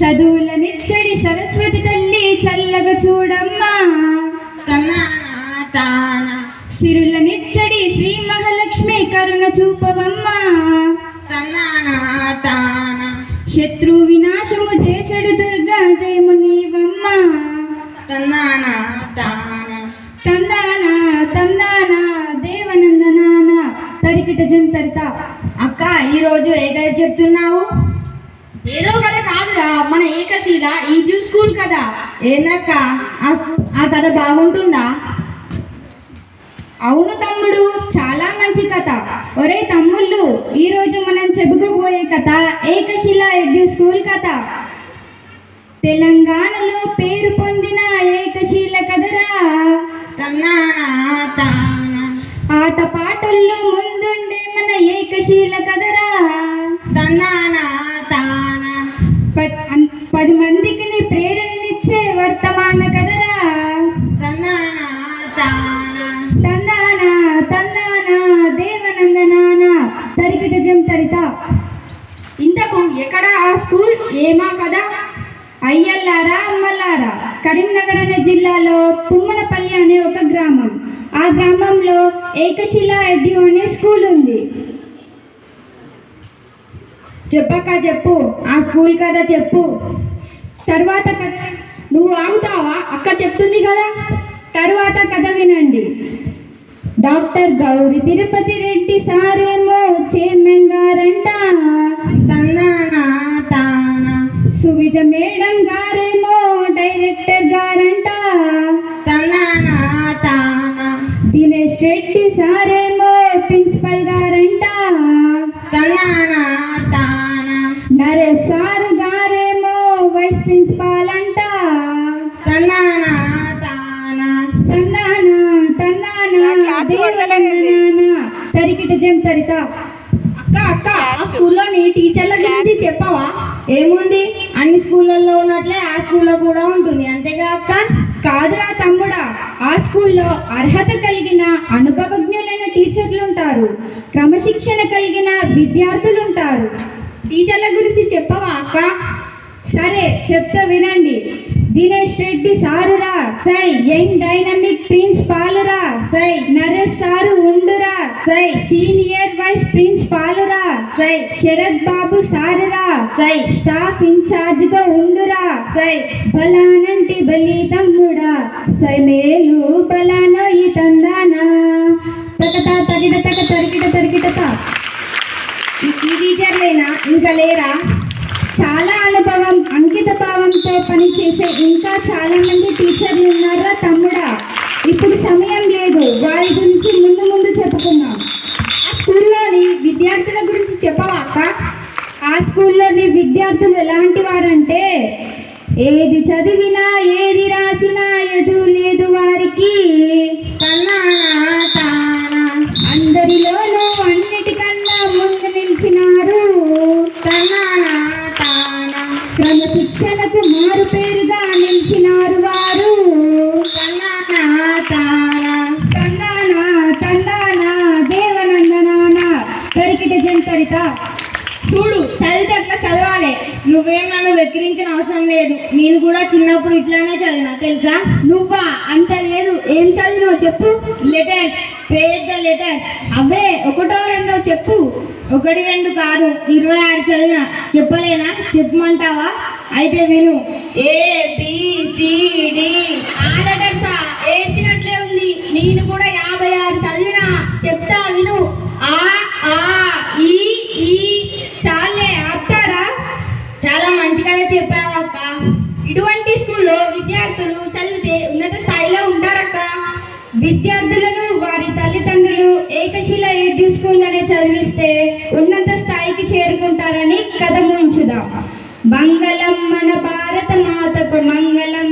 చదువుల నిచ్చడి సరస్వతి తల్లి చల్లగా చూడమ్మా. తన్నానా నిచ్చడి శ్రీ మహాలక్ష్మి కరుణ చూపవమ్మా. తన్నానా శత్రు వినాశము చేసడు దుర్గా జయము నీవమ్మా తన్నానా తందానా తందానా తందాన తరికిట జంతరిత. అక్క ఈరోజు ఏ చెప్తున్నావు? ఏదో కథ కాదురా మన ఏకశీల ఈ స్కూల్ కదా ఏందక్క? ఆ కథ బాగుంటుందా? అవును తమ్ముడు చాలా మంచి కథ. ఒరే తమ్ముళ్ళు ఈ రోజు మనం చెప్పుకోబోయే కథ ఏకశిల ఎడ్యు స్కూల్ కథ. తెలంగాణలో పేరు పొందిన ఏకశీల కథరా? ఆట పాటల్లో ముందుండే మన ఏకశీల కథరా? తన్నానా తాన ప- అన్- పది మందికి నీ ప్రేరణనిచ్చే వర్తమాన కథరా? తన్నానా తాన తందాన తందాన దేవనందనాన? తరికిట జం తరిత. ఇంతకు ఎక్కడ ఆ స్కూల్? ఏమా కదా అయ్యల్లారా అమ్మల్లారా? కరీంనగర్ అనే జిల్లాలో తుమ్మనపల్లి అనే ఒక గ్రామం. ఆ గ్రామంలో ఏకశిల ఎడ్యు అనే స్కూల్ ఉంది చెప్పక్క చెప్పు. ఆ స్కూల్ కథ చెప్పు. తర్వాత కథ నువ్వు ఆగుతావా? అక్క చెప్తుంది కదా. తరువాత కథ వినండి. డాక్టర్ గౌరి తిరుపతి రెడ్డి సారేమో చైర్మన్ గారంట తన్నానా తాన? సువిజ మేడం గారేమో డైరెక్టర్ గారంట? తన్నానా తాన? దినేష్ రెడ్డి సారేమో నరేష్ సారు గారేమో వైస్ ప్రిన్సిపాల్ అంట. తన్నానా తాన? తందాన దేవనందనాన తరికిట జం తరిత. అక్క అక్క ఆ స్కూల్లోని టీచర్ల గురించి చెప్పవా? ఏముంది? అన్ని స్కూళ్ళల్లో ఉన్నట్లే ఆ స్కూల్లో కూడా ఉంటుంది. అంతేగా అక్క? కాదురా తమ్ముడా. ఆ స్కూల్లో అర్హత కలిగిన అనుభవజ్ఞులైన టీచర్లు ఉంటారు క్రమశిక్షణ కలిగిన విద్యార్థులు ఉంటారు టీచర్ల గురించి చెప్పవా అక్క? సరే చెప్తా వినండి. దినేష్ రెడ్డి సారురా. సై యంగ్ డైనమిక్ ప్రిన్సిపాలురా. సై నరేష్ సారు ఉండురా. సై సీనియర్ వైస్ ప్రిన్సిపాలురా. సై శరత్ బాబు సారురా. సై స్టాఫ్ ఇన్ఛార్జ్గా ఉండురా. సై బలానంటి బలి తమ్ముడా. సై మేలు బలానో ఈ తందానా తగత తగిట తగ తరికిట తరికిట. ఈ టీచర్లేనా ఇంకా లేరా? చాలా అనుభవం అంకిత భావంతో పనిచేసే ఇంకా చాలా మంది టీచర్లు ఉన్నారా తమ్ముడా? ఇప్పుడు సమయం లేదు వారి గురించి ముందు ముందు చెప్పుకుందాం. ఆ స్కూల్లోని విద్యార్థుల గురించి చెప్పవా అక్క? ఆ స్కూల్లోని విద్యార్థులు ఎలాంటి వారంటే ఏది చదివినా ఏది రాసినా ఎదురు లేదు వారికి. కన్నా క్రమశిక్షణకు మారు పేరుగా నిలిచినారు వారు. తన్నానా తాన తందాన తండానా దేవనందనాన. దొరికిట జంతరిత చూడు చదివితే అట్లా చదవాలి. నువ్వేం నన్ను వెక్కిరించిన అవసరం లేదు. నేను కూడా చిన్నప్పుడు ఇట్లానే చదివినా తెలుసా? నువ్వా? అంత లేదు. ఏం చదివినావు చెప్పు? లెటర్స్ పెద్ద లెటర్స్. అవే ఒకటో రెండో చెప్పు. ఒకటి రెండు కాదు. ఇరవై ఆరు చదివిన. చెప్పలేనా? చెప్పమంటావా? అయితే విను ఏ బి సి డి ఏడ్చినట్లే ఉంది. నేను కూడా యాభై ఆరు చదివినా. చెప్తా విను. ఆ ఆ ఈ ఈ. చాలే ఆపుతారా? చాలా మంచిగా చెప్పావు అక్క. ఇటువంటి స్కూల్లో విద్యార్థులు చదివితే ఉన్నత స్థాయిలో ఉంటారక్క. విద్యార్థులను వారి తల్లిదండ్రులు ఏకశిల రెడ్డి స్కూల్ అనే చదివిస్తే ఉన్నత స్థాయికి చేరుకుంటారని కథ ముంచుదాం. బంగారు జయ మంగళం